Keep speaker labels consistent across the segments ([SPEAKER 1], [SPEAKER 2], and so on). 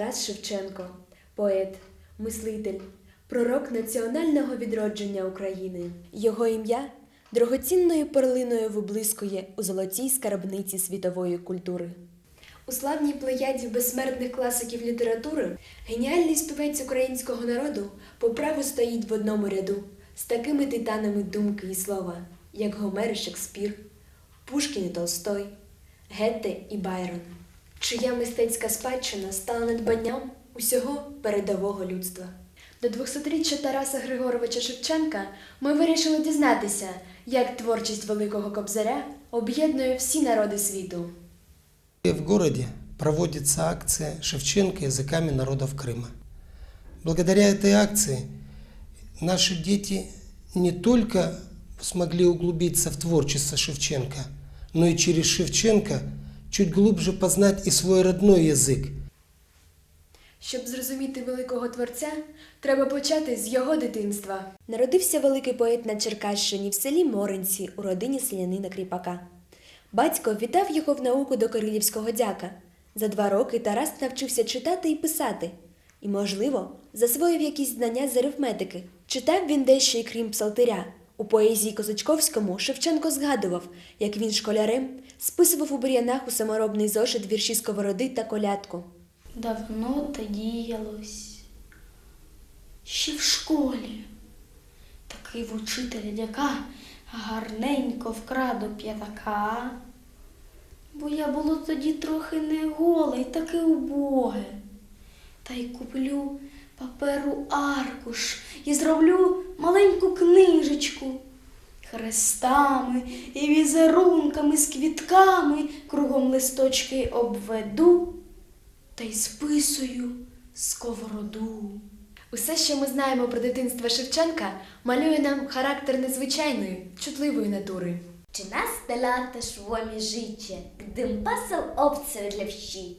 [SPEAKER 1] Тарас Шевченко, поет, мислитель, пророк національного відродження України. Його ім'я дорогоцінною перлиною виблискує у золотій скарбниці світової культури. У славній плеяді безсмертних класиків літератури геніальний співець українського народу по праву стоїть в одному ряду з такими титанами думки і слова, як Гомер і Шекспір, Пушкін і Толстой, Гетте і Байрон, чия мистецька спадщина стала надбанням усього передового людства. До 200-річчя Тараса Григоровича Шевченка ми вирішили дізнатися, як творчість Великого Кобзаря об'єднує всі народи світу.
[SPEAKER 2] В городе проводится акция Шевченко языками народов Крыма. Благодаря этой акции наши дети не только смогли углубиться в творчество Шевченко, но и через Шевченко чуть глубже познать и свой родной язык.
[SPEAKER 1] Щоб зрозуміти великого творця, треба почати з його дитинства. Народився великий поет на Черкащині в селі Моринці у родині селянина Кріпака. Батько віддав його в науку до Кирилівського дяка. За два роки Тарас навчився читати і писати. І, можливо, засвоїв якісь знання з арифметики. Читав він дещо й крім псалтиря. У поезії Козачковському Шевченко згадував, як він школярем списував у бур'янах у саморобний зошит вірші сковороди та колядку.
[SPEAKER 3] Давно те діялось. Ще в школі. Такий в учителя дяка гарненько вкраду п'ятака. Бо я було тоді трохи не голе таке убоге. Та й куплю паперу аркуш і зроблю маленьку книжечку. Хрестами і візерунками з квітками кругом листочки обведу та й списую сковороду.
[SPEAKER 1] Усе, що ми знаємо про дитинство Шевченка, малює нам характер незвичайної, чутливої натури.
[SPEAKER 4] Te szło mi życie, gdym pasał obce dla wsi?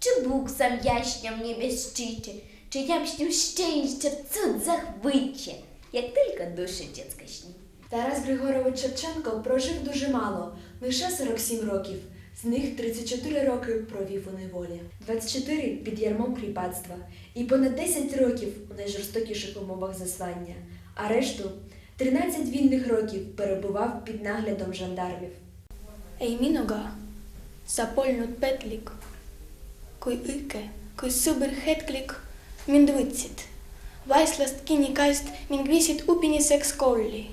[SPEAKER 4] Czy Bóg sam jaśniał niebie szczycie, czy jam śnił szczęście w cud zachwycie, jak tylko duszy dziecka śni?
[SPEAKER 1] Тарас Григорович Шевченко прожив дуже мало, лише 47 років. З них 34 роки провів у неволі, 24 під ярмом кріпацтва і понад 10 років у найжорстокіших умовах заслання, а решту 13 вільних років перебував під наглядом жандармів.
[SPEAKER 3] Ей мінога, запольнут петлік, кой ике, кой субер хетклік, мін двицит, вайсласт кіні кайст мін гвісит упіні секс коллі.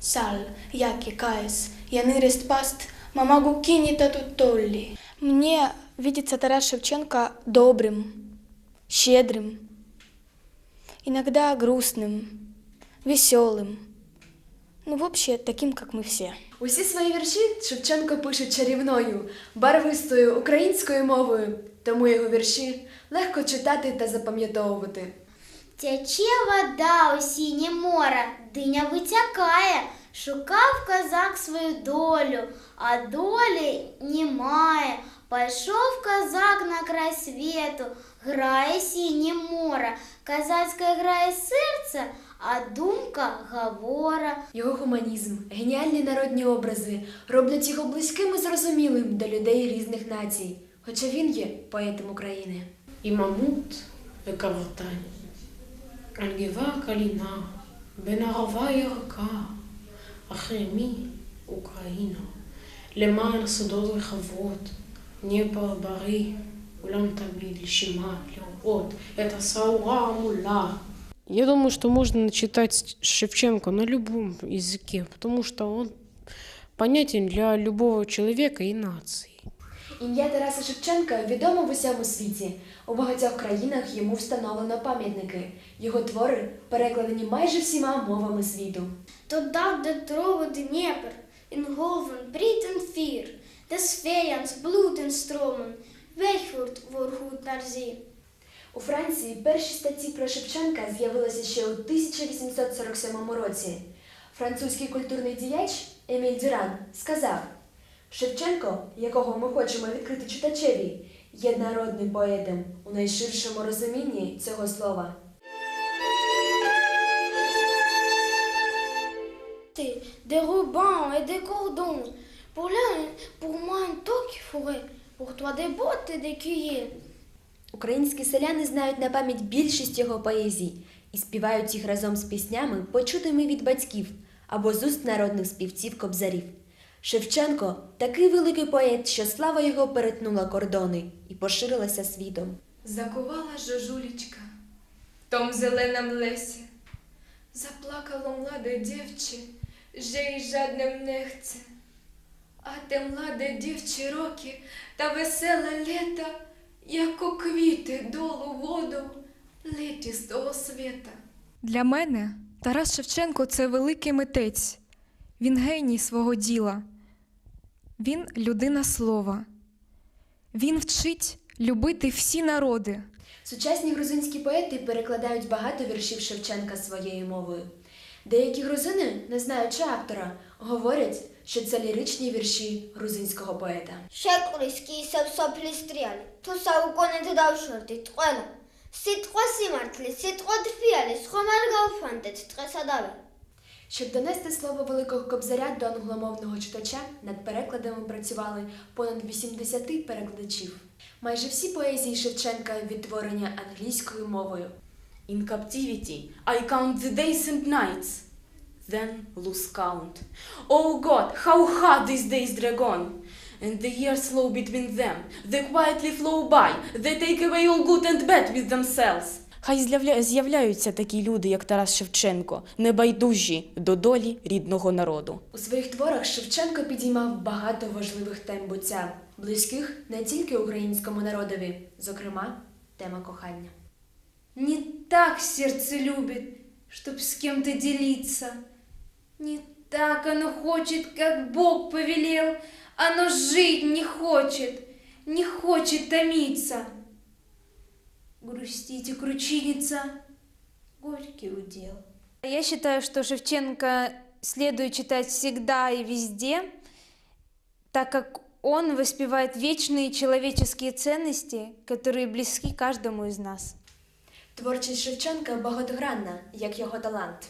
[SPEAKER 3] Сал, яки каес, янырест паст, мамагу кіні та толли. Мне видится Тарас Шевченко добрым, щедрым, иногда грустным, веселым. Ну, вообще, таким, как мы все.
[SPEAKER 1] Усі свої вірші Шевченко пише чарівною, барвистою українською мовою, тому його вірші легко читати та запам'ятовувати.
[SPEAKER 5] Тяче вода осіннє море, диня витякає, шукав козак свою долю, а долі немає. Пішов козак на край світу, грає сінє море, Козацьке грає серце, а думка говора.
[SPEAKER 1] Його гуманізм, геніальні народні образи роблять його близьким і зрозумілим до людей різних націй. Хоча він є поетом України.
[SPEAKER 6] І мамут, яка в על גבעה קלינה, בין ערבה ירקה, אחרי מי אוקראינה. למען סודות וחברות, נהיה ברברי, אולם תמיד לשמע, לראות את הסעורה המולה.
[SPEAKER 7] Я думаю, что можно читать Шевченко на любом языке, потому что он понятен для любого человека и нации.
[SPEAKER 1] Ім'я Тараса Шевченка відомо в усьому світі. У багатьох країнах йому встановлено пам'ятники. Його твори перекладені майже всіма мовами світу.
[SPEAKER 5] Туда, де трово Дніпр, vier, des vijans bloed en stromen, wegvoert voorgoed naar zee.
[SPEAKER 1] У Франції перші статті про Шевченка з'явилися ще у 1847 році. Французький культурний діяч Еміль Дюран сказав: Шевченко, якого ми хочемо відкрити читачеві, є народним поетом у найширшому розумінні цього слова.
[SPEAKER 5] Des rubans et des cordons, pour l'un, pour moi un toque forêt, pour toi des bottes et des cuillers.
[SPEAKER 1] Українські селяни знають на пам'ять більшість його поезій і співають їх разом з піснями, почутими від батьків або з уст народних співців кобзарів. Шевченко такий великий поет, що слава його перетнула кордони і поширилася світом.
[SPEAKER 8] Закувала жожулечка в том зеленом лесі. Заплакало младе дівче, же й жадним не хце. А те младе дівче роки та веселе літа, як у квіти долу воду леті з того світа.
[SPEAKER 9] Для мене Тарас Шевченко це великий митець. Він геній свого діла. Він людина слова. Він вчить любити всі народи.
[SPEAKER 1] Сучасні грузинські поети перекладають багато віршів Шевченка своєю мовою. Деякі грузини, не знаючи автора, говорять, що це ліричні вірші грузинського поета.
[SPEAKER 5] Шекурський сапсоплі стріляли, туса укони додав шорти, трела. Сітро сімартлі, сітро дфіалі, схомальгав фантець, тресадаве.
[SPEAKER 1] Щоб донести слово Великого Кобзаря до англомовного читача, над перекладами працювали понад 80 перекладачів. Майже всі поезії Шевченка відтворення англійською мовою.
[SPEAKER 10] In captivity, I count the days and nights, then lose count. Oh God, how hard these days drag on! And the years flow between them, they quietly flow by, they take away all good and bad with themselves. Хай з'являються такі люди, як Тарас Шевченко, небайдужі до долі рідного народу.
[SPEAKER 1] У своїх творах Шевченко підіймав багато важливих тем буття, близьких не тільки українському народові, зокрема, тема кохання.
[SPEAKER 8] Не так сердце любит, чтоб с кем-то делиться. Не так оно хочет, как Бог повелел. Оно жить не хочет, не хочет томиться. Грустить и кручиниться — горький удел.
[SPEAKER 11] Я считаю, что Шевченко следует читать всегда и везде, так как он воспевает вечные человеческие ценности, которые близки каждому из нас.
[SPEAKER 1] Творчість Шевченка багатогранна, як його талант.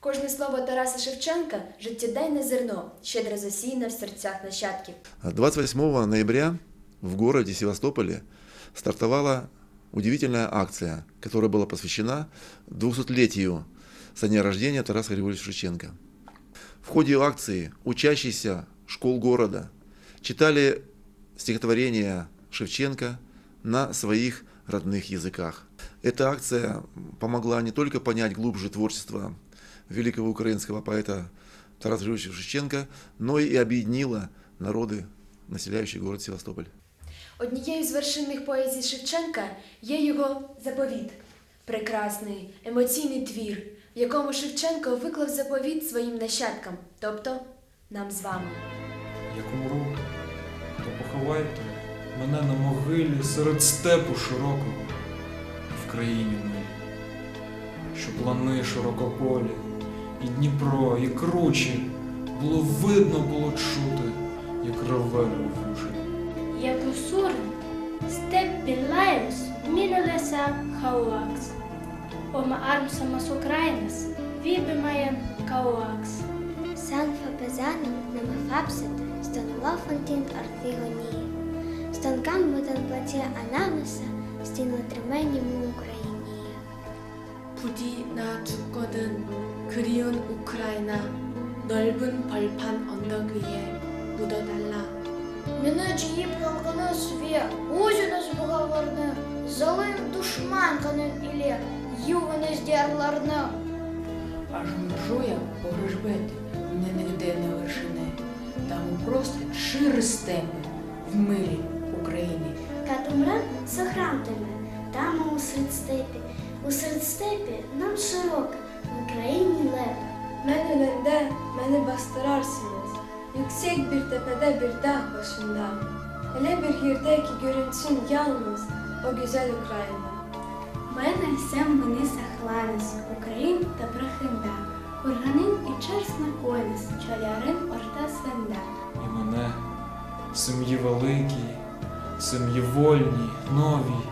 [SPEAKER 1] Кожне слово Тараса Шевченка життєдайне зерно, щедро засіяне в серцях нащадків.
[SPEAKER 12] 28 ноября в городе Севастополе стартовала удивительная акция, которая была посвящена 200-летию со дня рождения Тараса Григорьевича Шевченко. В ходе акции учащиеся школ города читали стихотворения Шевченко на своих родных языках. Эта акция помогла не только понять глубже творчество великого украинского поэта Тараса Григорьевича Шевченко, но и объединила народы, населяющие город Севастополь.
[SPEAKER 1] Однією з вершинних поезій Шевченка є його заповіт прекрасний, емоційний твір, в якому Шевченко виклав заповіт своїм нащадкам, тобто нам з вами.
[SPEAKER 13] Як умру, то поховайте мене на могилі серед степу широкого в країні моїй, що плани широкополі, і Дніпро, і кручі було видно, було чути, як реве вужі.
[SPEAKER 5] Як у сурм, степ пілаємс, мінулеса хауакс. Ома армсамас Українес, вібимаєм кауакс. Сан фапезаном намафапсет, станула фонтін арфігонії. Станкам бутан платі анамеса, стіна тременіmu Україні.
[SPEAKER 8] 부디 나 죽거든 그리운 우크라이나 넓은 벌판 언덕 위에 묻어달라.
[SPEAKER 5] Мене чиї полкани свє, узіна збоговорне, залим душманканин ілє, ювене здярларне.
[SPEAKER 6] Аж межуя погрижбети, мене нігде не вершине. Там просто шири степи в милі України.
[SPEAKER 5] Kad umrem, сохрам тебе, там усеред степі. Усеред степі нам широка, в Україні лепа.
[SPEAKER 3] Мен önünde, beni bastırarsınız. Yüksek bir tepede bir dağ başında. Hele bir hirde ki görünsün yalnız o güzel Ukrayna.
[SPEAKER 5] Мене всем вони сахланес, Україн та прохинда. Курганин і черсна конес, чолярин орта свенда.
[SPEAKER 13] І мене, сім'ї великій, сім'ї вольній, новій.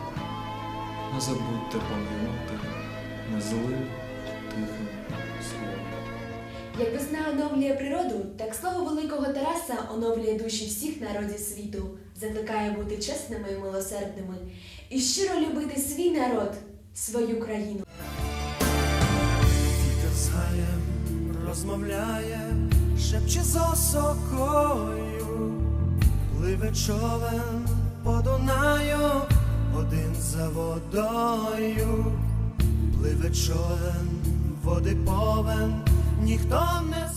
[SPEAKER 13] Не забудьте пом'янути незлим тихим словом.
[SPEAKER 1] Як весна оновлює природу, так слово великого Тараса оновлює душі всіх народів світу, закликає бути чесними і милосердними і щиро любити свій народ, свою країну.
[SPEAKER 14] Вітер з розмовляє, шепче з осокою, пливе човен по Дунаю, один за водою, пливе човен, води повен, ніхто не